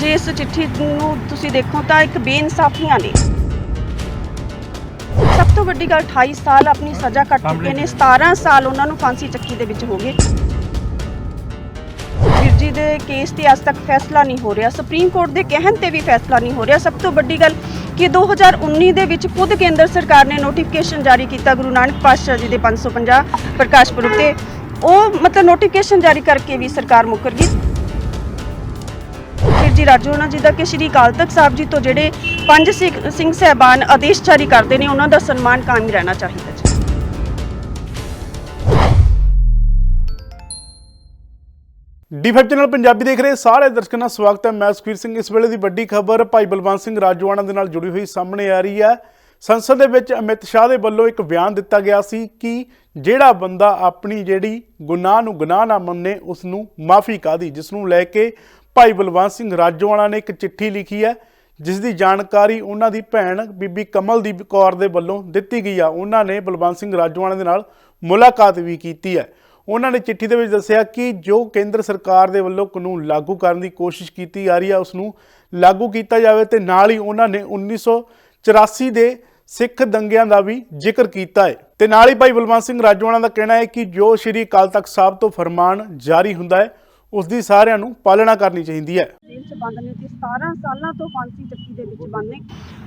ਜੇ ਇਸ ਚਿੱਠੀ ਨੂੰ ਤੁਸੀਂ ਦੇਖੋ ਤਾਂ ਇੱਕ ਬੇਇਨਸਾਫੀਆਂ ਨੇ। ਸਭ ਤੋਂ ਵੱਡੀ ਗੱਲ 28 ਸਾਲ ਆਪਣੀ ਸਜ਼ਾ ਕੱਟ ਚੁੱਕੇ ਨੇ 17 ਸਾਲ ਉਹਨਾਂ ਨੂੰ ਫਾਂਸੀ ਚੱਕੀ ਦੇ ਵਿੱਚ ਹੋ ਗਏ ਜੀ ਦੇ ਕੇਸ ਤੇ ਅੱਜ ਤੱਕ ਫੈਸਲਾ ਨਹੀਂ ਹੋ ਰਿਹਾ। ਸੁਪਰੀਮ ਕੋਰਟ ਦੇ ਕਹਿਣ ਤੇ ਵੀ ਫੈਸਲਾ ਨਹੀਂ ਹੋ ਰਿਹਾ। ਸਭ ਤੋਂ ਵੱਡੀ ਗੱਲ ਕਿ 2019 ਦੇ ਵਿੱਚ ਖੁਦ ਕੇਂਦਰ ਸਰਕਾਰ ਨੇ ਨੋਟੀਫਿਕੇਸ਼ਨ ਜਾਰੀ ਕੀਤਾ ਗੁਰੂ ਨਾਨਕ ਪਾਤਸ਼ਾਹ ਜੀ ਦੇ 550 ਪ੍ਰਕਾਸ਼ ਪੁਰਬ ਤੇ। ਉਹ ਮਤਲਬ ਨੋਟੀਫਿਕੇਸ਼ਨ ਜਾਰੀ ਕਰਕੇ ਵੀ ਸਰਕਾਰ ਮੁੱਕਰ ਗਈ। ਜੀ ਰਾਜੋਨਾ ਜੀ ਦਾ ਕਿ ਸ਼੍ਰੀ ਅਕਾਲ ਤਖਤ ਸਾਹਿਬ ਜੀ ਤੋਂ ਜਿਹੜੇ ਪੰਜ ਸਿੰਘ ਸਹਿਬਾਨ ਆਦੇਸ਼ ਜਾਰੀ ਕਰਦੇ ਨੇ, ਉਹਨਾਂ ਦਾ ਸਨਮਾਨ ਕਾਇਮ ਰਹਿਣਾ ਚਾਹੀਦਾ ਜੀ। ਡੀ5 ਚੈਨਲ ਪੰਜਾਬੀ ਦੇਖ ਰਹੇ ਸਾਰੇ ਦਰਸ਼ਕਾਂ ਦਾ ਸਵਾਗਤ ਹੈ। ਮੈਂ ਸੁਖਵੀਰ ਸਿੰਘ। ਇਸ ਵੇਲੇ ਦੀ ਵੱਡੀ ਖਬਰ ਭਾਈ ਬਲਵੰਤ ਸਿੰਘ ਰਾਜੋਆਣਾ ਦੇ ਨਾਲ ਜੁੜੀ ਹੋਈ ਸਾਹਮਣੇ ਆ ਰਹੀ ਹੈ। ਸੰਸਦ ਦੇ ਵਿੱਚ ਅਮਿਤ ਸ਼ਾਹ ਦੇ ਵੱਲੋਂ ਇੱਕ ਬਿਆਨ ਦਿੱਤਾ ਗਿਆ ਸੀ ਕਿ ਜਿਹੜਾ ਬੰਦਾ ਆਪਣੀ ਜਿਹੜੀ ਗੁਨਾਹ ਨੂੰ ਗੁਨਾਹ ਨਾ ਮੰਨੇ ਉਸ ਨੂੰ ਮਾਫੀ ਕਾਦੀ ਜਿਸ ਨੂੰ ਲੈ ਕੇ ਭਾਈ ਬਲਵੰਤ ਸਿੰਘ ਰਾਜੋਆਣਾ ਨੇ ਇੱਕ ਚਿੱਠੀ ਲਿਖੀ ਹੈ, ਜਿਸ ਦੀ ਜਾਣਕਾਰੀ ਉਹਨਾਂ ਦੀ ਭੈਣ ਬੀਬੀ ਕਮਲਦੀਪ ਕੌਰ ਦੇ ਵੱਲੋਂ ਦਿੱਤੀ ਗਈ ਆ। ਉਹਨਾਂ ਨੇ ਬਲਵੰਤ ਸਿੰਘ ਰਾਜੋਆਣਾ ਦੇ ਨਾਲ ਮੁਲਾਕਾਤ ਵੀ ਕੀਤੀ ਹੈ। ਉਹਨਾਂ ਨੇ ਚਿੱਠੀ ਦੇ ਵਿੱਚ ਦੱਸਿਆ ਕਿ ਜੋ ਕੇਂਦਰ ਸਰਕਾਰ ਦੇ ਵੱਲੋਂ ਕਾਨੂੰਨ ਲਾਗੂ ਕਰਨ ਦੀ ਕੋਸ਼ਿਸ਼ ਕੀਤੀ ਜਾ ਰਹੀ ਹੈ ਉਸ ਨੂੰ ਲਾਗੂ ਕੀਤਾ ਜਾਵੇ ਤੇ ਨਾਲ ਹੀ ਉਹਨਾਂ ਨੇ 1984 ਦੇ ਸਿੱਖ ਦੰਗਿਆਂ ਦਾ ਵੀ ਜ਼ਿਕਰ ਕੀਤਾ ਹੈ। ਤੇ ਨਾਲ ਹੀ ਭਾਈ ਬਲਵੰਤ ਸਿੰਘ ਰਾਜੋਆਣਾ ਦਾ ਕਹਿਣਾ ਹੈ ਕਿ ਜੋ ਸ਼੍ਰੀ ਅਕਾਲ ਤਖਤ ਸਾਹਿਬ ਤੋਂ ਫਰਮਾਨ ਜਾਰੀ ਹੁੰਦਾ ਹੈ ਉਸ ਦੀ ਸਾਰਿਆਂ ਨੂੰ ਪਾਲਣਾ ਕਰਨੀ ਚਾਹੀਦੀ ਹੈ। ਜੇਲ੍ਹ 'ਚ ਬੰਦ ਨੇ ਤੇ 17 ਸਾਲਾਂ ਤੋਂ ਫਾਂਸੀ ਚੱਕੀ ਦੇ ਵਿੱਚ ਬੰਦ ਨੇ।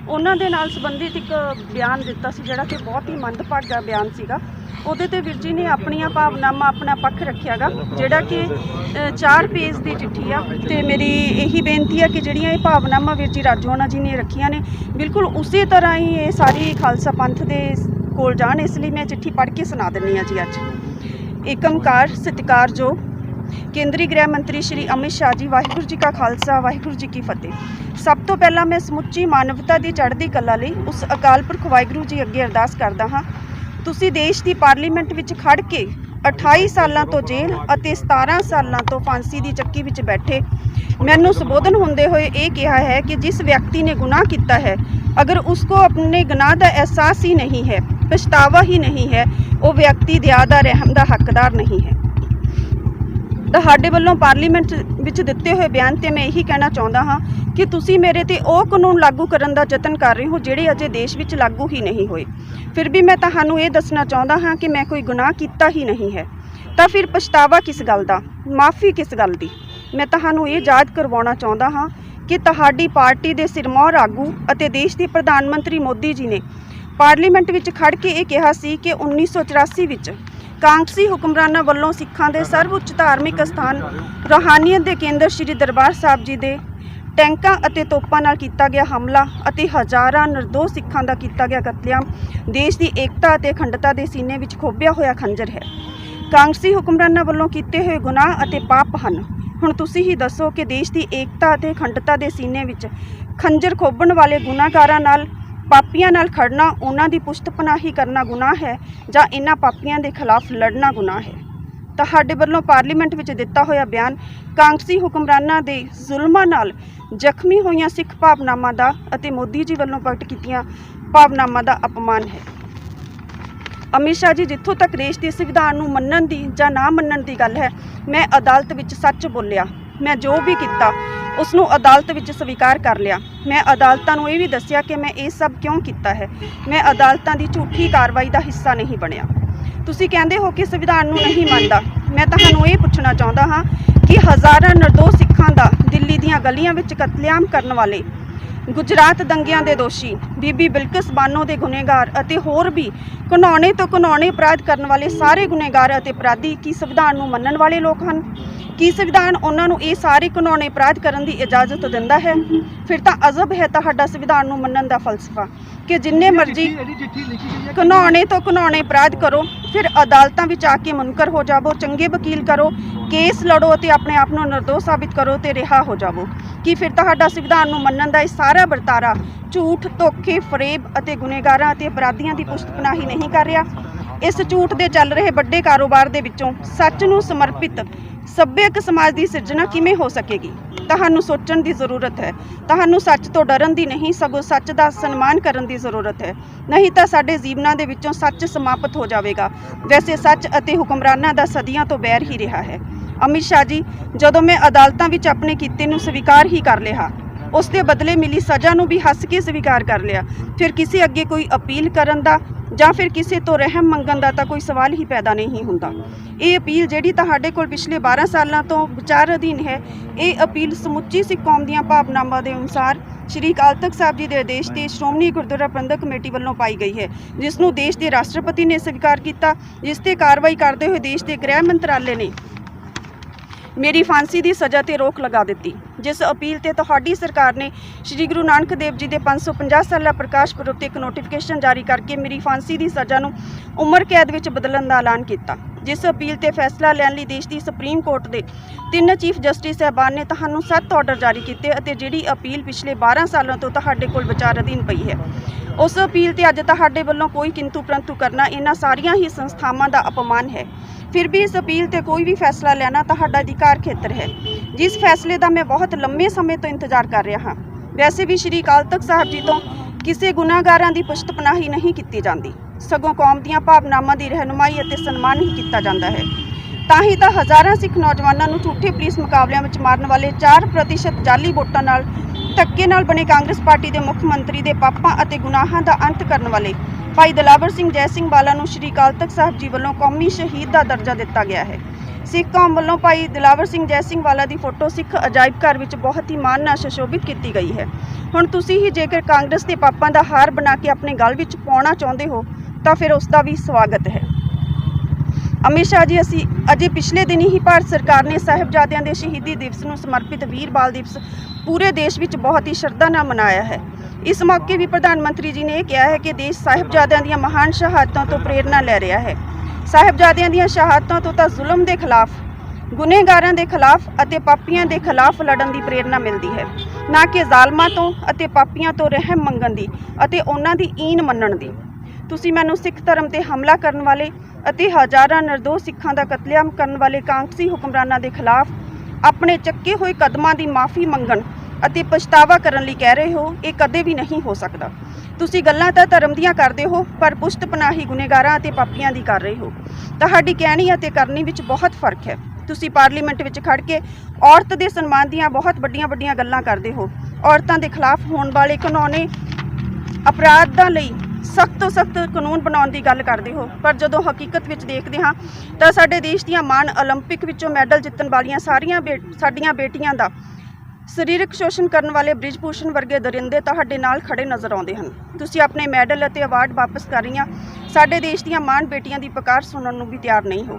ਉਹਨਾਂ ਦੇ ਨਾਲ ਸੰਬੰਧਿਤ ਇੱਕ ਬਿਆਨ ਦਿੱਤਾ ਸੀ ਜਿਹੜਾ ਕਿ ਬਹੁਤ ਹੀ ਮੰਦਭਾਗਾ ਬਿਆਨ ਸੀਗਾ। ਉਹਦੇ ਤੇ ਵੀਰ ਜੀ ਨੇ ਆਪਣੀਆਂ ਭਾਵਨਾਵਾਂ ਆਪਣਾ ਪੱਖ ਰੱਖਿਆਗਾ, ਜਿਹੜਾ ਕਿ 4 ਪੇਜ ਦੀ ਚਿੱਠੀ ਆ। ਤੇ ਮੇਰੀ ਇਹੀ ਬੇਨਤੀ ਆ ਕਿ ਜਿਹੜੀਆਂ ਇਹ ਭਾਵਨਾਵਾਂ ਵੀਰ ਜੀ ਰਾਜੋਣਾ ਜੀ ਨੇ ਰੱਖੀਆਂ ਨੇ, ਬਿਲਕੁਲ ਉਸੇ ਤਰ੍ਹਾਂ ਹੀ ਇਹ ਸਾਰੀ ਖਾਲਸਾ ਪੰਥ ਦੇ ਕੋਲ ਜਾਣ। ਇਸ ਲਈ ਮੈਂ ਚਿੱਠੀ ਪੜ੍ਹ ਕੇ ਸੁਣਾ ਦਿੰਨੀ ਆ ਜੀ ਅੱਜ। ਏਕਮਕਾਰ ਸਤਿਕਾਰ ਜੋ ਕੇਂਦਰੀ ਗ੍ਰਹਿ ਮੰਤਰੀ ਸ਼੍ਰੀ ਅਮਿਤ ਸ਼ਾਹ ਜੀ, ਵਾਹਿਗੁਰੂ ਜੀ ਕਾ ਖਾਲਸਾ, ਵਾਹਿਗੁਰੂ ਜੀ ਕੀ ਫਤਿਹ। ਸਭ ਤੋਂ ਪਹਿਲਾਂ ਮੈਂ ਸਮੁੱਚੀ ਮਾਨਵਤਾ ਦੀ ਚੜ੍ਹਦੀ ਕਲਾ ਲਈ ਉਸ ਅਕਾਲ ਪੁਰਖ ਵਾਹਿਗੁਰੂ ਜੀ ਅੱਗੇ ਅਰਦਾਸ ਕਰਦਾ ਹਾਂ। ਤੁਸੀਂ ਦੇਸ਼ ਦੀ ਪਾਰਲੀਮੈਂਟ ਵਿੱਚ ਖੜ ਕੇ 28 ਸਾਲਾਂ ਤੋਂ ਜੇਲ੍ਹ ਅਤੇ 17 ਸਾਲਾਂ ਤੋਂ ਫਾਂਸੀ ਦੀ ਚੱਕੀ ਵਿੱਚ ਬੈਠੇ, ਮੈਨੂੰ ਸੰਬੋਧਨ ਹੁੰਦੇ ਹੋਏ ਇਹ ਕਿਹਾ ਹੈ ਕਿ ਜਿਸ ਵਿਅਕਤੀ ਨੇ ਗੁਨਾਹ ਕੀਤਾ ਹੈ, ਅਗਰ ਉਸਕੋ ਆਪਣੇ ਗੁਨਾਹ ਦਾ ਅਹਿਸਾਸ ਹੀ ਨਹੀਂ ਹੈ, ਪਛਤਾਵਾ ਹੀ ਨਹੀਂ ਹੈ, ਉਹ ਵਿਅਕਤੀ ਦਇਆ ਦਾ ਰਹਿਮ ਦਾ ਹੱਕਦਾਰ ਨਹੀਂ ਹੈ। ਤੁਹਾਡੇ ਵੱਲੋਂ ਪਾਰਲੀਮੈਂਟ ਵਿੱਚ ਦਿੱਤੇ ਹੋਏ ਬਿਆਨ ਤੇ ਮੈਂ ਇਹੀ ਕਹਿਣਾ ਚਾਹੁੰਦਾ ਹਾਂ ਕਿ ਤੁਸੀਂ ਮੇਰੇ ਤੇ ਉਹ ਕਾਨੂੰਨ ਲਾਗੂ ਕਰਨ ਦਾ ਯਤਨ ਕਰ ਰਹੇ ਹੋ ਜਿਹੜੇ ਅਜੇ ਦੇਸ਼ ਵਿੱਚ ਲਾਗੂ ਹੀ ਨਹੀਂ ਹੋਏ। ਫਿਰ ਵੀ ਮੈਂ ਤੁਹਾਨੂੰ ਇਹ ਦੱਸਣਾ ਚਾਹੁੰਦਾ ਹਾਂ ਕਿ ਮੈਂ ਕੋਈ ਗੁਨਾਹ ਕੀਤਾ ਹੀ ਨਹੀਂ ਹੈ। ਤਾਂ ਫਿਰ ਪਛਤਾਵਾ ਕਿਸ ਗੱਲ ਦਾ? ਮਾਫੀ ਕਿਸ ਗੱਲ ਦੀ? ਮੈਂ ਤੁਹਾਨੂੰ ਇਹ ਯਾਦ ਕਰਵਾਉਣਾ ਚਾਹੁੰਦਾ ਹਾਂ ਕਿ ਤੁਹਾਡੀ ਪਾਰਟੀ ਦੇ ਸਿਰਮੌਰ ਆਗੂ ਅਤੇ ਦੇਸ਼ ਦੇ ਪ੍ਰਧਾਨ ਮੰਤਰੀ ਮੋਦੀ ਜੀ ਨੇ ਪਾਰਲੀਮੈਂਟ ਵਿੱਚ ਖੜ ਕੇ ਇਹ ਕਿਹਾ ਸੀ ਕਿ 1984 ਵਿੱਚ ਕਾਂਗਸੀ ਹੁਕਮਰਾਨਾਂ ਵੱਲੋਂ ਸਿੱਖਾਂ ਦੇ ਸਰਵਉੱਚ ਧਾਰਮਿਕ ਸਥਾਨ ਰੋਹਾਨੀਅਤ ਦੇ ਕੇਂਦਰ ਸ੍ਰੀ ਦਰਬਾਰ ਸਾਹਿਬ ਜੀ ਦੇ ਟੈਂਕਾਂ ਅਤੇ ਤੋਪਾਂ ਨਾਲ ਕੀਤਾ ਗਿਆ ਹਮਲਾ ਅਤੇ ਹਜ਼ਾਰਾਂ ਨਿਰਦੋਸ਼ ਸਿੱਖਾਂ ਦਾ ਕੀਤਾ ਗਿਆ ਕਤਲੇਆਮ, ਦੇਸ਼ ਦੀ ਏਕਤਾ ਅਤੇ ਅਖੰਡਤਾ ਦੇ ਸੀਨੇ ਵਿੱਚ ਖੋਭਿਆ ਹੋਇਆ ਖੰਜਰ ਹੈ। ਕਾਂਗਸੀ ਹੁਕਮਰਾਨਾਂ ਵੱਲੋਂ ਕੀਤੇ ਹੋਏ ਗੁਨਾਹ ਅਤੇ ਪਾਪ ਹਨ। ਹੁਣ ਤੁਸੀਂ ਹੀ ਦੱਸੋ ਕਿ ਦੇਸ਼ ਦੀ ਏਕਤਾ ਅਤੇ ਅਖੰਡਤਾ ਦੇ ਸੀਨੇ ਵਿੱਚ ਖੰਜਰ ਖੋਭਣ ਵਾਲੇ ਗੁਨਾਹਗਾਰਾਂ ਨਾਲ ਪਾਪੀਆਂ ਨਾਲ ਖੜਨਾ ਉਹਨਾਂ ਦੀ ਪੁਸ਼ਤ ਪਨਾਹੀ ਕਰਨਾ ਗੁਨਾਹ ਹੈ ਜਾਂ ਇਹਨਾਂ ਪਾਪੀਆਂ ਦੇ ਖਿਲਾਫ ਲੜਨਾ ਗੁਨਾਹ ਹੈ? ਤੁਹਾਡੇ ਵੱਲੋਂ ਪਾਰਲੀਮੈਂਟ ਵਿੱਚ ਦਿੱਤਾ ਹੋਇਆ ਬਿਆਨ ਕਾਂਗਸੀ ਹੁਕਮਰਾਨਾਂ ਦੇ ਜ਼ੁਲਮਾਂ ਨਾਲ ਜ਼ਖਮੀ ਹੋਈਆਂ ਸਿੱਖ ਭਾਵਨਾਵਾਂ ਦਾ ਅਤੇ ਮੋਦੀ ਜੀ ਵੱਲੋਂ ਪ੍ਰਗਟ ਕੀਤੀਆਂ ਭਾਵਨਾਵਾਂ ਦਾ ਅਪਮਾਨ ਹੈ। ਅਮਿਤ ਸ਼ਾਹ ਜੀ, ਜਿੱਥੋਂ ਤੱਕ ਦੇਸ਼ ਦੇ ਸੰਵਿਧਾਨ ਨੂੰ ਮੰਨਣ ਦੀ ਜਾਂ ਨਾ ਮੰਨਣ ਦੀ ਗੱਲ ਹੈ, ਮੈਂ ਅਦਾਲਤ ਵਿੱਚ ਸੱਚ ਬੋਲਿਆ। ਮੈਂ ਜੋ ਵੀ ਕੀਤਾ ਉਸ ਨੂੰ ਅਦਾਲਤ ਵਿੱਚ ਸਵੀਕਾਰ ਕਰ ਲਿਆ। ਮੈਂ ਅਦਾਲਤਾਂ ਨੂੰ ਇਹ ਵੀ ਦੱਸਿਆ ਕਿ ਮੈਂ ਇਹ ਸਭ ਕਿਉਂ ਕੀਤਾ ਹੈ? ਮੈਂ ਅਦਾਲਤਾਂ ਦੀ ਝੂਠੀ ਕਾਰਵਾਈ ਦਾ ਹਿੱਸਾ ਨਹੀਂ ਬਣਿਆ। ਤੁਸੀਂ ਕਹਿੰਦੇ ਹੋ ਕਿ ਸੰਵਿਧਾਨ ਨੂੰ ਨਹੀਂ ਮੰਨਦਾ। ਮੈਂ ਤੁਹਾਨੂੰ ਇਹ ਪੁੱਛਣਾ ਚਾਹੁੰਦਾ ਹਾਂ ਕਿ ਹਜ਼ਾਰਾਂ ਨਿਰਦੋਸ਼ ਸਿੱਖਾਂ ਦਾ ਦਿੱਲੀ ਦੀਆਂ ਗਲੀਆਂ ਵਿੱਚ ਕਤਲੇਆਮ ਕਰਨ ਵਾਲੇ ਗੁਜਰਾਤ ਦੰਗਿਆਂ ਦੇ ਦੋਸ਼ੀ ਬੀਬੀ ਬਿਲਕਿਸ ਬਾਨੋ ਦੇ ਗੁਨੇਗਾਰ ਅਤੇ ਹੋਰ ਵੀ ਘਿਨੌਣੇ ਤੋਂ ਘਿਨੌਣੇ ਅਪਰਾਧ ਕਰਨ ਵਾਲੇ ਸਾਰੇ ਗੁਨੇਗਾਰ ਅਤੇ ਅਪਰਾਧੀ ਕੀ ਸੰਵਿਧਾਨ ਨੂੰ ਮੰਨਣ ਵਾਲੇ ਲੋਕ ਹਨ? ਕੀ ਸੰਵਿਧਾਨ ਉਹਨਾਂ ਨੂੰ ਇਹ ਸਾਰੇ ਘਿਨੌਣੇ ਅਪਰਾਧ ਕਰਨ ਦੀ ਇਜਾਜ਼ਤ ਦਿੰਦਾ ਹੈ? ਫਿਰ ਤਾਂ ਅਜ਼ਬ ਹੈ ਤੁਹਾਡਾ ਸੰਵਿਧਾਨ ਨੂੰ ਮੰਨਣ ਦਾ ਫਲਸਫਾ ਕਿ ਜਿੰਨੇ ਮਰਜ਼ੀ ਘਿਨੌਣੇ ਤੋਂ ਘਿਨੌਣੇ ਅਪਰਾਧ ਕਰੋ ਫਿਰ ਅਦਾਲਤਾਂ ਵਿੱਚ ਆ ਕੇ ਮੁਨਕਰ ਹੋ ਜਾਵੋ ਚੰਗੇ ਵਕੀਲ ਕਰੋ ਕੇਸ ਲੜੋ ਅਤੇ ਆਪਣੇ ਆਪ ਨੂੰ ਨਿਰਦੋਸ਼ ਸਾਬਿਤ ਕਰੋ ਤੇ ਰਿਹਾ ਹੋ ਜਾਵੋ। ਕਿ ਫਿਰ ਤੁਹਾਡਾ ਸੰਵਿਧਾਨ ਨੂੰ ਮੰਨਣ ਦਾ ਇਹ ਸਾਰਾ ਵਰਤਾਰਾ ਝੂਠ, ਧੋਖੇ, ਫਰੇਬ ਅਤੇ ਗੁਨੇਗਾਰਾਂ ਅਤੇ ਅਪਰਾਧੀਆਂ ਦੀ ਪੁਸ਼ਤਪਨਾਹੀ ਨਹੀਂ ਕਰ ਰਿਹਾ। ਇਸ ਝੂਠ ਦੇ ਚੱਲ ਰਹੇ ਵੱਡੇ ਕਾਰੋਬਾਰ ਦੇ ਵਿੱਚੋਂ ਸੱਚ ਨੂੰ ਸਮਰਪਿਤ ਸੱਭਿਅਕ ਸਮਾਜ ਦੀ ਸਿਰਜਣਾ ਕਿਵੇਂ ਹੋ ਸਕੇਗੀ? ਤੁਹਾਨੂੰ ਸੋਚਣ ਦੀ ਜ਼ਰੂਰਤ ਹੈ। ਤੁਹਾਨੂੰ ਸੱਚ ਤੋਂ ਡਰਨ ਦੀ ਨਹੀਂ, ਸਗੋਂ ਸੱਚ ਦਾ ਸਨਮਾਨ ਕਰਨ ਦੀ ਜ਼ਰੂਰਤ ਹੈ। ਨਹੀਂ ਤਾਂ ਸਾਡੇ ਜੀਵਨਾਂ ਦੇ ਵਿੱਚੋਂ ਸੱਚ ਸਮਾਪਤ ਹੋ ਜਾਵੇਗਾ। ਵੈਸੇ ਸੱਚ ਅਤੇ ਹੁਕਮਰਾਨਾਂ ਦਾ ਸਦੀਆਂ ਤੋਂ ਬੈਰ ਹੀ ਰਿਹਾ ਹੈ। ਅਮਿਤ ਸ਼ਾਹ ਜੀ, ਜਦੋਂ ਮੈਂ ਅਦਾਲਤਾਂ ਵਿੱਚ ਆਪਣੇ ਕੀਤੇ ਨੂੰ ਸਵੀਕਾਰ ਹੀ ਕਰ ਲਿਆ, ਉਸ ਦੇ ਬਦਲੇ ਮਿਲੀ ਸਜ਼ਾ ਨੂੰ ਵੀ ਹੱਸ ਕੇ ਸਵੀਕਾਰ ਕਰ ਲਿਆ, ਫਿਰ ਕਿਸੇ ਅੱਗੇ ਕੋਈ ਅਪੀਲ ਕਰਨ ਦਾ ਜਾਂ ਫਿਰ ਕਿਸੇ ਤੋਂ ਰਹਿਮ ਮੰਗਣ ਦਾ ਤਾਂ ਕੋਈ ਸਵਾਲ ਹੀ ਪੈਦਾ ਨਹੀਂ ਹੁੰਦਾ। ਇਹ ਅਪੀਲ ਜਿਹੜੀ ਤੁਹਾਡੇ ਕੋਲ ਪਿਛਲੇ 12 ਸਾਲਾਂ ਤੋਂ ਵਿਚਾਰ ਅਧੀਨ ਹੈ, ਇਹ ਅਪੀਲ ਸਮੁੱਚੀ ਸਿੱਖ ਕੌਮ ਦੀਆਂ ਭਾਵਨਾਵਾਂ ਦੇ ਅਨੁਸਾਰ ਸ਼੍ਰੀ ਅਕਾਲ ਤਖਤ ਸਾਹਿਬ ਜੀ ਦੇ ਆਦੇਸ਼ ਤੇ ਸ਼੍ਰੋਮਣੀ ਗੁਰਦੁਆਰਾ ਪ੍ਰਬੰਧਕ ਕਮੇਟੀ ਵੱਲੋਂ ਪਾਈ ਗਈ ਹੈ, ਜਿਸ ਨੂੰ ਦੇਸ਼ ਦੇ ਰਾਸ਼ਟਰਪਤੀ ਨੇ ਸਵੀਕਾਰ ਕੀਤਾ, ਜਿਸ ਤੇ ਕਾਰਵਾਈ ਕਰਦੇ ਹੋਏ ਦੇਸ਼ ਦੇ ਗ੍ਰਹਿ ਮੰਤਰਾਲੇ ਨੇ ਮੇਰੀ ਫਾਂਸੀ ਦੀ ਸਜ਼ਾ ਤੇ ਰੋਕ ਲਗਾ ਦਿੱਤੀ, ਜਿਸ ਅਪੀਲ ਤੇ ਤੁਹਾਡੀ ਸਰਕਾਰ ਨੇ ਸ੍ਰੀ ਗੁਰੂ ਨਾਨਕ ਦੇਵ ਜੀ ਦੇ 550 ਸਾਲਾ ਪ੍ਰਕਾਸ਼ ਪੁਰਬ ਤੇ ਇੱਕ ਨੋਟੀਫਿਕੇਸ਼ਨ ਜਾਰੀ ਕਰਕੇ ਮੇਰੀ ਫਾਂਸੀ ਦੀ ਸਜ਼ਾ ਨੂੰ ਉਮਰ ਕੈਦ ਵਿੱਚ ਬਦਲਣ ਦਾ ਐਲਾਨ ਕੀਤਾ। ਜਿਸ ਅਪੀਲ ਤੇ ਫੈਸਲਾ ਲੈਣ ਲਈ ਦੇਸ਼ ਦੀ ਸੁਪਰੀਮ ਕੋਰਟ ਦੇ ਤਿੰਨ ਚੀਫ ਜਸਟਿਸ ਸਾਹਿਬਾਨ ਨੇ ਤੁਹਾਨੂੰ ਸੱਤ ਆਰਡਰ ਜਾਰੀ ਕੀਤੇ ਅਤੇ ਜਿਹੜੀ ਅਪੀਲ ਪਿਛਲੇ 12 ਸਾਲਾਂ ਤੋਂ ਤੁਹਾਡੇ ਕੋਲ ਵਿਚਾਰ ਅਧੀਨ ਪਈ ਹੈ। ਉਸ ਅਪੀਲ ਤੇ ਅੱਜ ਤੁਹਾਡੇ ਵੱਲੋਂ ਕੋਈ ਕਿੰਤੂ ਪ੍ਰੰਤੂ ਕਰਨਾ ਇਹਨਾਂ ਸਾਰੀਆਂ ਹੀ ਸੰਸਥਾਵਾਂ ਦਾ ਅਪਮਾਨ ਹੈ। ਫਿਰ ਵੀ ਇਸ ਅਪੀਲ ਤੇ ਕੋਈ ਵੀ ਫੈਸਲਾ ਲੈਣਾ ਤੁਹਾਡਾ ਅਧਿਕਾਰ ਖੇਤਰ ਹੈ। ਜਿਸ ਫੈਸਲੇ ਦਾ ਮੈਂ ਬਹੁਤ ਲੰਮੇ ਸਮੇਂ ਤੋਂ ਇੰਤਜ਼ਾਰ ਕਰ ਰਿਹਾ ਹਾਂ। ਵੈਸੇ ਵੀ ਸ਼੍ਰੀ ਅਕਾਲ ਤਖਤ ਸਾਹਿਬ ਜੀ ਤੋਂ ਕਿਸੇ ਗੁਨਾਹਗਾਰਾਂ ਦੀ ਪੁਸ਼ਤਪਨਾਹੀ ਨਹੀਂ ਕੀਤੀ ਜਾਂਦੀ। ਸਗੋਂ ਕੌਮ ਦੀਆਂ ਭਾਵਨਾਵਾਂ ਦੀ ਰਹਿਨੁਮਾਈ ਅਤੇ ਸਨਮਾਨ ਹੀ ਕੀਤਾ ਜਾਂਦਾ ਹੈ। ਤਾਂ ਹੀ ਤਾਂ ਹਜ਼ਾਰਾਂ ਸਿੱਖ ਨੌਜਵਾਨਾਂ ਨੂੰ ਝੂਠੇ ਪੁਲਿਸ ਮੁਕਾਬਲਿਆਂ ਵਿੱਚ ਮਾਰਨ ਵਾਲੇ 4% ਜਾਲੀ ਵੋਟਾਂ ਨਾਲ ਧੱਕੇ ਨਾਲ ਬਣੇ ਕਾਂਗਰਸ ਪਾਰਟੀ ਦੇ ਮੁੱਖ ਮੰਤਰੀ ਦੇ ਪਾਪਾਂ ਅਤੇ ਗੁਨਾਹਾਂ ਦਾ ਅੰਤ ਕਰਨ ਵਾਲੇ ਭਾਈ ਦਲਾਵਰ ਸਿੰਘ ਜੈ ਸਿੰਘ ਵਾਲਾ ਨੂੰ ਸ਼੍ਰੀ ਅਕਾਲ ਤਖਤ ਸਾਹਿਬ ਜੀ ਵੱਲੋਂ ਕੌਮੀ ਸ਼ਹੀਦ ਦਾ ਦਰਜਾ ਦਿੱਤਾ ਗਿਆ ਹੈ। ਸਿੱਖ ਕੌਮ ਵੱਲੋਂ ਭਾਈ ਦਿਲਾਵਰ ਸਿੰਘ ਜੈ ਸਿੰਘ ਵਾਲਾ ਦੀ ਫੋਟੋ ਸਿੱਖ ਅਜਾਇਬ ਘਰ ਵਿੱਚ ਬਹੁਤ ਹੀ ਮਾਣ ਨਾਲ ਸੁਸ਼ੋਭਿਤ ਕੀਤੀ ਗਈ ਹੈ। ਹੁਣ ਤੁਸੀਂ ਹੀ ਜੇਕਰ ਕਾਂਗਰਸ ਦੇ ਪਾਪਾਂ ਦਾ ਹਾਰ ਬਣਾ ਕੇ ਆਪਣੇ ਗਲ ਵਿੱਚ ਪਾਉਣਾ ਚਾਹੁੰਦੇ ਹੋ, ਤਾਂ ਫਿਰ ਉਸ ਦਾ ਵੀ ਸਵਾਗਤ ਹੈ। ਅਮਿਤ ਸ਼ਾਹ ਜੀ, ਅਸੀਂ ਅਜੇ ਪਿਛਲੇ ਦਿਨੀ ਹੀ ਭਾਰਤ ਸਰਕਾਰ ਨੇ ਸਾਹਿਬਜ਼ਾਦਿਆਂ ਦੇ ਸ਼ਹੀਦੀ ਦਿਵਸ ਨੂੰ ਸਮਰਪਿਤ ਵੀਰ ਬਾਲ ਦਿਵਸ ਪੂਰੇ ਦੇਸ਼ ਵਿੱਚ ਬਹੁਤ ਹੀ ਸ਼ਰਧਾ ਨਾਲ ਮਨਾਇਆ ਹੈ। ਇਸ ਮੌਕੇ ਵੀ ਪ੍ਰਧਾਨ ਮੰਤਰੀ ਜੀ ਨੇ ਇਹ ਕਿਹਾ ਹੈ ਕਿ ਦੇਸ਼ ਸਾਹਿਬਜ਼ਾਦਿਆਂ ਦੀਆਂ ਮਹਾਨ ਸ਼ਹਾਦਤਾਂ ਤੋਂ ਪ੍ਰੇਰਣਾ ਲੈ ਰਿਹਾ ਹੈ। ਸਾਹਿਬਜ਼ਾਦਿਆਂ ਦੀਆਂ ਸ਼ਹਾਦਤਾਂ ਤੋਂ ਤਾਂ ਜ਼ੁਲਮ ਦੇ ਖਿਲਾਫ ਗੁਨਹਗਾਰਾਂ ਦੇ ਖਿਲਾਫ ਅਤੇ ਪਾਪੀਆਂ ਦੇ ਖਿਲਾਫ ਲੜਨ ਦੀ ਪ੍ਰੇਰਣਾ ਮਿਲਦੀ ਹੈ। ਨਾ ਕਿ ਜ਼ਾਲਮਾਂ ਤੋਂ ਅਤੇ ਪਾਪੀਆਂ ਤੋਂ ਰਹਿਮ ਮੰਗਣ ਦੀ ਅਤੇ ਉਹਨਾਂ ਦੀ ਈਨ ਮੰਨਣ ਦੀ। ਤੁਸੀਂ ਮੈਨੂੰ ਸਿੱਖ ਧਰਮ ਤੇ ਹਮਲਾ ਕਰਨ ਵਾਲੇ ਅਤੇ ਹਜ਼ਾਰਾਂ ਨਿਰਦੋਸ਼ ਸਿੱਖਾਂ ਦਾ ਕਤਲੇਆਮ ਕਰਨ ਵਾਲੇ ਕਾਂਗਰਸੀ ਹੁਕਮਰਾਨਾਂ ਦੇ ਖਿਲਾਫ ਆਪਣੇ ਚੱਕੇ ਹੋਏ ਕਦਮਾਂ ਦੀ ਮਾਫੀ ਮੰਗਣ ਅਤੇ ਪਛਤਾਵਾ ਕਰਨ ਲਈ ਕਹਿ ਰਹੇ ਹੋ, ਇਹ ਕਦੇ ਵੀ ਨਹੀਂ ਹੋ ਸਕਦਾ। ਤੁਸੀਂ ਗੱਲਾਂ ਤਾਂ ਧਰਮ ਦੀਆਂ ਕਰਦੇ ਹੋ, ਪਰ ਪੁਸ਼ਤ ਪਨਾਹੀ ਗੁਨੇਗਾਰਾਂ ਅਤੇ ਪਾਪੀਆਂ ਦੀ ਕਰ ਰਹੇ ਹੋ। ਤੁਹਾਡੀ ਕਹਿਣੀ ਅਤੇ ਕਰਨੀ ਵਿੱਚ ਬਹੁਤ ਫ਼ਰਕ ਹੈ। ਤੁਸੀਂ ਪਾਰਲੀਮੈਂਟ ਵਿੱਚ ਖੜ ਕੇ ਔਰਤ ਦੇ ਸਨਮਾਨ ਦੀਆਂ ਬਹੁਤ ਵੱਡੀਆਂ ਵੱਡੀਆਂ ਗੱਲਾਂ ਕਰਦੇ ਹੋ। ਔਰਤਾਂ ਦੇ ਖਿਲਾਫ ਹੋਣ ਵਾਲੇ ਕਾਨੂੰਨੇ ਅਪਰਾਧਾਂ ਲਈ ਸਖਤ ਤੋਂ ਸਖਤ ਕਾਨੂੰਨ ਬਣਾਉਣ ਦੀ ਗੱਲ ਕਰਦੇ ਹੋ ਪਰ ਜਦੋਂ ਹਕੀਕਤ ਵਿੱਚ ਦੇਖਦੇ ਹਾਂ ਤਾਂ ਸਾਡੇ ਦੇਸ਼ ਦੀਆਂ ਮਾਨ 올림픽 ਵਿੱਚੋਂ ਮੈਡਲ ਜਿੱਤਣ ਵਾਲੀਆਂ ਸਾਰੀਆਂ ਬੇ- ਸਾਡੀਆਂ ਬੇਟੀਆਂ ਦਾ ਸਰੀਰਕ ਸ਼ੋਸ਼ਣ ਕਰਨ ਵਾਲੇ ਬ੍ਰਿਜਭੂਸ਼ਣ ਵਰਗੇ ਦਰਿੰਦੇ ਤੁਹਾਡੇ ਨਾਲ ਖੜੇ ਨਜ਼ਰ ਆਉਂਦੇ ਹਨ ਤੁਸੀਂ ਆਪਣੇ ਮੈਡਲ ਅਤੇ ਅਵਾਰਡ ਵਾਪਸ ਕਰ ਰਹੀਆਂ ਸਾਡੇ ਦੇਸ਼ ਦੀਆਂ ਮਾਨ ਬੇਟੀਆਂ ਦੀ ਪੁਕਾਰ ਸੁਣਨ ਨੂੰ ਵੀ ਤਿਆਰ ਨਹੀਂ ਹੋ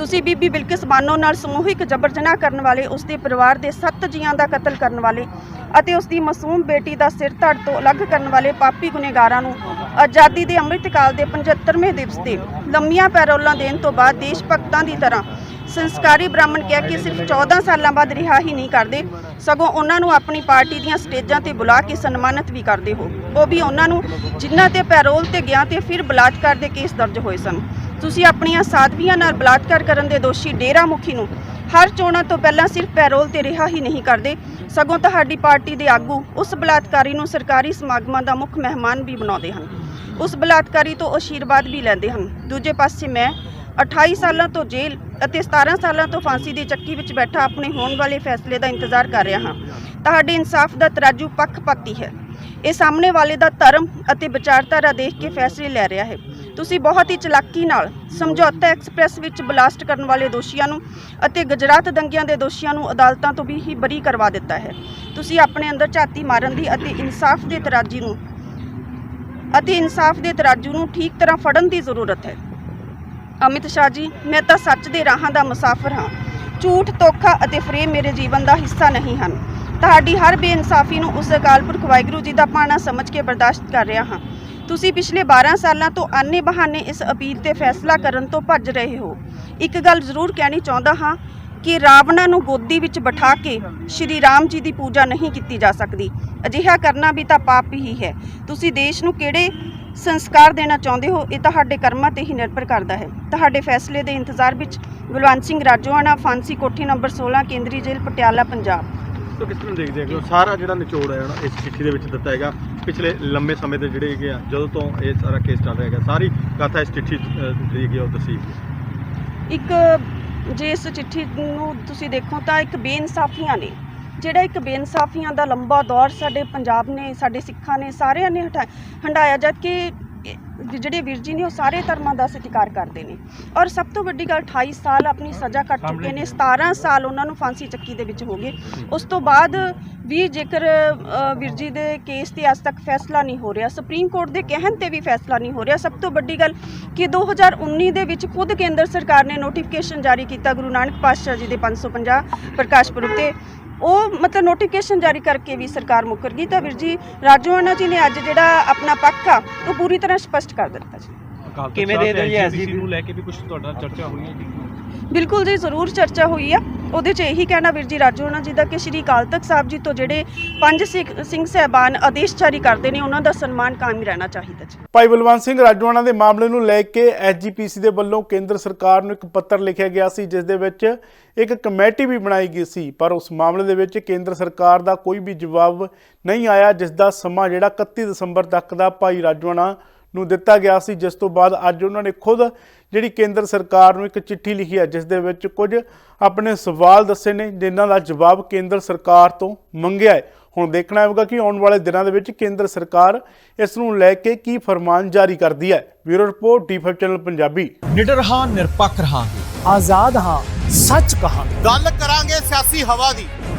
ਤੁਸੀਂ ਬੀਬੀ ਬਿਲਕਿਸ ਬਾਨੋ ਨਾਲ ਸਮੂਹਿਕ ਜਬਰ ਜਨਾਹ ਕਰਨ ਵਾਲੇ ਉਸ ਦੇ ਪਰਿਵਾਰ ਦੇ 7 ਜੀਆਂ ਦਾ ਕਤਲ ਕਰਨ ਵਾਲੇ ਅਤੇ ਉਸ ਦੀ ਮਾਸੂਮ ਬੇਟੀ ਦਾ ਸਿਰ ਧੜ ਤੋਂ ਅਲੱਗ ਕਰਨ ਵਾਲੇ ਪਾਪੀ ਗੁਨੇਗਾਰਾਂ ਨੂੰ ਆਜ਼ਾਦੀ ਦੇ ਅੰਮ੍ਰਿਤ ਕਾਲ ਦੇ 75ਵੇਂ ਦਿਵਸ ਤੇ ਲੰਮੀਆਂ ਪੈਰੋਲਾਂ ਦੇਣ ਤੋਂ ਬਾਅਦ ਦੇਸ਼ ਭਗਤਾਂ ਦੀ ਤਰ੍ਹਾਂ ਸੰਸਕਾਰੀ ਬ੍ਰਾਹਮਣ ਕਹਿ ਕੇ ਸਿਰਫ 14 ਸਾਲਾਂ ਬਾਅਦ ਰਿਹਾ ਹੀ ਨਹੀਂ ਕਰਦੇ, ਸਗੋਂ ਉਹਨਾਂ ਨੂੰ ਆਪਣੀ ਪਾਰਟੀ ਦੀਆਂ ਸਟੇਜਾਂ ਤੇ ਬੁਲਾ ਕੇ ਸਨਮਾਨਿਤ ਵੀ ਕਰਦੇ ਹੋ। ਉਹ ਵੀ ਉਹਨਾਂ ਨੂੰ ਜਿਨ੍ਹਾਂ ਤੇ ਪੈਰੋਲ ਤੇ ਗਿਆ ਤੇ ਫਿਰ ਬਲਾਤਕਾਰ ਦੇ ਕੇਸ ਦਰਜ ਹੋਏ ਸਨ। ਤੁਸੀਂ ਆਪਣੀਆਂ ਸਾਧਵੀਆਂ ਨਾਲ ਬਲਾਤਕਾਰ ਕਰਨ ਦੇ ਦੋਸ਼ੀ ਡੇਰਾ ਮੁਖੀ ਨੂੰ ਹਰ ਚੋਣਾਂ ਤੋਂ ਪਹਿਲਾਂ ਸਿਰਫ ਪੈਰੋਲ ਤੇ ਰਿਹਾ ਹੀ ਨਹੀਂ ਕਰਦੇ, ਸਗੋਂ ਤੁਹਾਡੀ ਪਾਰਟੀ ਦੇ ਆਗੂ ਉਸ ਬਲਾਤਕਾਰੀ ਨੂੰ ਸਰਕਾਰੀ ਸਮਾਗਮਾਂ ਦਾ ਮੁੱਖ ਮਹਿਮਾਨ ਵੀ ਬਣਾਉਂਦੇ ਹਨ। ਉਸ ਬਲਾਤਕਾਰੀ ਤੋਂ ਆਸ਼ੀਰਵਾਦ ਵੀ ਲੈਂਦੇ ਹਨ। ਦੂਜੇ ਪਾਸੇ ਮੈਂ 28 ਸਾਲਾਂ ਤੋਂ ਜੇਲ੍ਹ ਅਤੇ 17 ਸਾਲਾਂ ਤੋਂ ਫਾਂਸੀ ਦੀ ਚੱਕੀ ਵਿੱਚ ਬੈਠਾ ਆਪਣੇ ਹੋਣ ਵਾਲੇ ਫੈਸਲੇ ਦਾ ਇੰਤਜ਼ਾਰ ਕਰ ਰਿਹਾ ਹਾਂ। ਤੁਹਾਡੇ ਇਨਸਾਫ ਦਾ ਤਰਾਜੂ ਪੱਖਪਾਤੀ ਹੈ। ਇਹ ਸਾਹਮਣੇ ਵਾਲੇ ਦਾ ਧਰਮ ਅਤੇ ਵਿਚਾਰਧਾਰਾ ਦੇਖ ਕੇ ਫੈਸਲੇ ਲੈ ਰਿਹਾ ਹੈ। ਤੁਸੀਂ ਬਹੁਤ ਹੀ ਚਲਾਕੀ ਨਾਲ ਸਮਝੌਤਾ ਐਕਸਪ੍ਰੈਸ ਵਿੱਚ ਬਲਾਸਟ ਕਰਨ ਵਾਲੇ ਦੋਸ਼ੀਆਂ ਨੂੰ ਅਤੇ ਗੁਜਰਾਤ ਦੰਗਿਆਂ ਦੇ ਦੋਸ਼ੀਆਂ ਨੂੰ ਅਦਾਲਤਾਂ ਤੋਂ ਵੀ ਹੀ ਬਰੀ ਕਰਵਾ ਦਿੱਤਾ ਹੈ। ਤੁਸੀਂ ਆਪਣੇ ਅੰਦਰ ਝਾਤੀ ਮਾਰਨ ਦੀ ਅਤੇ ਇਨਸਾਫ ਦੇ ਤਰਾਜੀ ਨੂੰ ਅਤੇ ਇਨਸਾਫ ਦੇ ਤਰਾਜੂ ਨੂੰ ਠੀਕ ਤਰ੍ਹਾਂ ਫੜਨ ਦੀ ਜ਼ਰੂਰਤ ਹੈ। ਅਮਿਤ ਸ਼ਾਹ ਜੀ, ਮੈਂ ਤਾਂ ਸੱਚ ਦੇ ਰਾਹਾਂ ਦਾ ਮੁਸਾਫਰ ਹਾਂ। ਝੂਠ, ਧੋਖਾ ਅਤੇ ਫਰੇਮ ਮੇਰੇ ਜੀਵਨ ਦਾ ਹਿੱਸਾ ਨਹੀਂ ਹਨ। ਤੁਹਾਡੀ ਹਰ ਬੇਇਨਸਾਫੀ ਨੂੰ ਉਸ ਅਕਾਲ ਪੁਰਖ ਵਾਹਿਗੁਰੂ ਜੀ ਦਾ ਪਾਣਾ ਸਮਝ ਕੇ ਬਰਦਾਸ਼ਤ ਕਰ ਰਿਹਾ ਹਾਂ। ਤੁਸੀਂ ਪਿਛਲੇ 12 ਸਾਲਾਂ ਤੋਂ ਆਨੇ ਬਹਾਨੇ ਇਸ ਅਪੀਲ ਤੇ ਫੈਸਲਾ ਕਰਨ ਤੋਂ ਭੱਜ ਰਹੇ ਹੋ। ਇੱਕ ਗੱਲ ਜ਼ਰੂਰ ਕਹਿਣੀ ਚਾਹੁੰਦਾ ਹਾਂ ਕਿ ਰਾਵਣਾ ਨੂੰ ਗੋਦੀ ਵਿੱਚ ਬਿਠਾ ਕੇ ਸ਼੍ਰੀ ਰਾਮ ਜੀ ਦੀ ਪੂਜਾ ਨਹੀਂ ਕੀਤੀ ਜਾ ਸਕਦੀ। ਅਜਿਹਾ ਕਰਨਾ ਵੀ ਤਾਂ ਪਾਪ ਹੀ ਹੈ। ਤੁਸੀਂ ਦੇਸ਼ ਨੂੰ ਕਿਹੜੇ ਸੰਸਕਾਰ ਦੇਣਾ ਚਾਹੁੰਦੇ ਹੋ, ਇਹ ਤੁਹਾਡੇ ਕਰਮਾਂ ਤੇ ਹੀ ਨਿਰਭਰ ਕਰਦਾ ਹੈ। ਤੁਹਾਡੇ ਫੈਸਲੇ ਦੇ ਇੰਤਜ਼ਾਰ ਵਿੱਚ ਬਲਵੰਤ ਸਿੰਘ ਰਾਜੋਆਣਾ, ਫਾਂਸੀ ਕੋਠੀ ਨੰਬਰ 16 ਕੇਂਦਰੀ ਜੇਲ੍ਹ, ਪਟਿਆਲਾ, ਪੰਜਾਬ। ਤੋ ਕਿਸ ਤਰ੍ਹਾਂ ਦੇਖਦੇ ਹੋ? ਸਾਰਾ ਜਿਹੜਾ ਨਿਚੋੜ ਹੈ ਨਾ, ਇਸ ਚਿੱਠੀ ਦੇ ਵਿੱਚ ਦਿੱਤਾ ਹੈਗਾ। ਪਿਛਲੇ ਲੰਮੇ ਸਮੇਂ ਦੇ ਜਿਹੜੇ ਹੈਗੇ ਆ, ਜਦੋਂ ਤੋਂ ਇਹ ਸਾਰਾ ਕੇਸ ਚੱਲ ਰਿਹਾ ਹੈਗਾ, ਸਾਰੀ ਕਥਾ ਇਸ ਚਿੱਠੀ ਜਿਹੜੀ ਹੈਗੀ ਆ, ਉਹ ਦੱਸੀ ਇੱਕ, ਜੇ ਇਸ ਚਿੱਠੀ ਨੂੰ ਤੁਸੀਂ ਦੇਖੋ ਤਾਂ ਇੱਕ ਬੇਇਨਸਾਫੀਆਂ ਨੇ। ਜਿਹੜਾ ਇੱਕ ਬੇਇਨਸਾਫੀਆਂ ਦਾ ਲੰਬਾ ਦੌਰ ਸਾਡੇ ਪੰਜਾਬ ਨੇ, ਸਾਡੇ ਸਿੱਖਾਂ ਨੇ ਸਾਰਿਆਂ ਨੇ ਹਟਾ ਹੰਡਾਇਆ ਜਦ ਕਿ ਜਿਹੜੇ ਵੀਰ ਜੀ ਨੇ ਉਹ ਸਾਰੇ ਧਰਮਾਂ ਦਾ ਸਤਿਕਾਰ ਕਰਦੇ ਨੇ। ਔਰ ਸਭ ਤੋਂ ਵੱਡੀ ਗੱਲ 28 ਸਾਲ ਆਪਣੀ ਸਜ਼ਾ ਕੱਟ ਚੁੱਕੇ ਨੇ 17 ਸਾਲ ਉਹਨਾਂ ਨੂੰ ਫਾਂਸੀ ਚੱਕੀ ਦੇ ਵਿੱਚ ਹੋ ਗਏ। ਉਸ ਤੋਂ ਬਾਅਦ ਵੀ ਜੇਕਰ ਵੀਰ ਜੀ ਦੇ ਕੇਸ ਤੇ ਅੱਜ ਤੱਕ ਫੈਸਲਾ ਨਹੀਂ ਹੋ ਰਿਹਾ ਸੁਪਰੀਮ ਕੋਰਟ ਦੇ ਕਹਿਣ ਤੇ ਵੀ ਫੈਸਲਾ ਨਹੀਂ ਹੋ ਰਿਹਾ। ਸਭ ਤੋਂ ਵੱਡੀ ਗੱਲ ਕਿ 2019 ਦੇ ਵਿੱਚ ਖੁਦ ਕੇਂਦਰ ਸਰਕਾਰ ਨੇ ਨੋਟੀਫਿਕੇਸ਼ਨ ਜਾਰੀ ਕੀਤਾ ਗੁਰੂ ਨਾਨਕ ਪਾਤਸ਼ਾਹ ਜੀ ਦੇ 550 ਪ੍ਰਕਾਸ਼ ਪੁਰਬ ਤੇ। ਉਹ ਮਤਲਬ ਨੋਟੀਫਿਕੇਸ਼ਨ ਜਾਰੀ ਕਰਕੇ ਵੀ ਸਰਕਾਰ ਮੁੱਕਰ ਗਈ। ਤਾਂ ਵੀਰ ਜੀ ਰਾਜੋਆਣਾ ਜੀ ਨੇ ਅੱਜ ਜਿਹੜਾ ਆਪਣਾ ਪੱਖ ਆ, ਉਹ ਪੂਰੀ ਤਰ੍ਹਾਂ ਸਪਸ਼ਟ ਕਰ ਦਿੱਤਾ ਜੀ। ਕਿਵੇਂ ਦੇ ਦਿਓ ਜੀ ਐਸਜੀਪੀਸੀ ਨੂੰ ਲੈ ਕੇ ਵੀ ਕੁਝ ਤੁਹਾਡਾ ਚਰਚਾ ਹੋਈ ਹੈ ਜੀ ਬਿਲਕੁਲ ਜੀ ਜ਼ਰੂਰ ਚਰਚਾ ਹੋਈ ਆ। ਉਹਦੇ 'ਚ ਇਹੀ ਕਹਿਣਾ ਵੀਰ ਜੀ ਰਾਜੋਆਣਾ ਜੀ ਦਾ ਕਿ ਸ਼੍ਰੀ ਅਕਾਲ ਤਖਤ ਸਾਹਿਬ ਜੀ ਤੋਂ ਜਿਹੜੇ ਪੰਜ ਸਿੱਖ- ਸਿੰਘ ਸਹਿਬਾਨ ਆਦੇਸ਼ ਜਾਰੀ ਕਰਦੇ ਨੇ ਉਹਨਾਂ ਦਾ ਸਨਮਾਨ ਕਾਇਮ ਰਹਿਣਾ ਚਾਹੀਦਾ ਜੀ। ਭਾਈ ਬਲਵੰਤ ਸਿੰਘ ਰਾਜਵਾਨਾ ਦੇ ਮਾਮਲੇ ਨੂੰ ਲੈ ਕੇ ਐਸਜੀਪੀਸੀ ਦੇ ਵੱਲੋਂ ਕੇਂਦਰ ਸਰਕਾਰ ਨੂੰ ਇੱਕ ਪੱਤਰ ਲਿਖਿਆ ਗਿਆ ਸੀ ਜਿਸ ਦੇ ਵਿੱਚ ਇੱਕ ਕਮੇਟੀ ਵੀ ਬਣਾਈ ਗਈ ਸੀ। ਪਰ ਉਸ ਮਾਮਲੇ ਦੇ ਵਿੱਚ ਕੇਂਦਰ ਸਰਕਾਰ ਦਾ ਕੋਈ ਵੀ ਜਵਾਬ ਨਹੀਂ ਆਇਆ ਜਿਸ ਦਾ ਸਮਾਂ ਜਿਹੜਾ 31 ਦਸੰਬਰ ਤੱਕ ਦਾ ਭਾਈ ਰਾਜਵਾਨਾ ਨੂੰ ਦਿੱਤਾ ਗਿਆ ਸੀ ਜਿਸ ਤੋਂ ਬਾਅਦ ਅੱਜ ਉਹਨਾਂ ਨੇ ਖੁਦ ਜਿਹੜੀ ਕੇਂਦਰ ਸਰਕਾਰ ਨੂੰ ਇੱਕ ਚਿੱਠੀ ਲਿਖੀ ਹੈ ਜਿਸ ਦੇ ਵਿੱਚ ਕੁਝ ਆਪਣੇ ਸਵਾਲ ਦੱਸੇ ਨੇ ਜਿਨ੍ਹਾਂ ਦਾ ਜਵਾਬ ਕੇਂਦਰ ਸਰਕਾਰ ਤੋਂ ਮੰਗਿਆ ਹੈ। ਹੁਣ ਦੇਖਣਾ ਹੋਵੇਗਾ ਕਿ ਆਉਣ ਵਾਲੇ ਦਿਨਾਂ ਦੇ ਵਿੱਚ ਕੇਂਦਰ ਸਰਕਾਰ ਇਸ ਨੂੰ ਲੈ ਕੇ ਕੀ ਫਰਮਾਨ ਜਾਰੀ ਕਰਦੀ ਹੈ। Bureau report D five channel Punjabi. ਨਿਡਰ ਹਾਂ ਨਿਰਪੱਖ ਰਹਾਂਗੇ। ਆਜ਼ਾਦ ਹਾਂ ਸੱਚ ਕਹਾਂਗੇ। ਗੱਲ ਕਰਾਂਗੇ ਸਿਆਸੀ ਹਵਾ ਦੀ।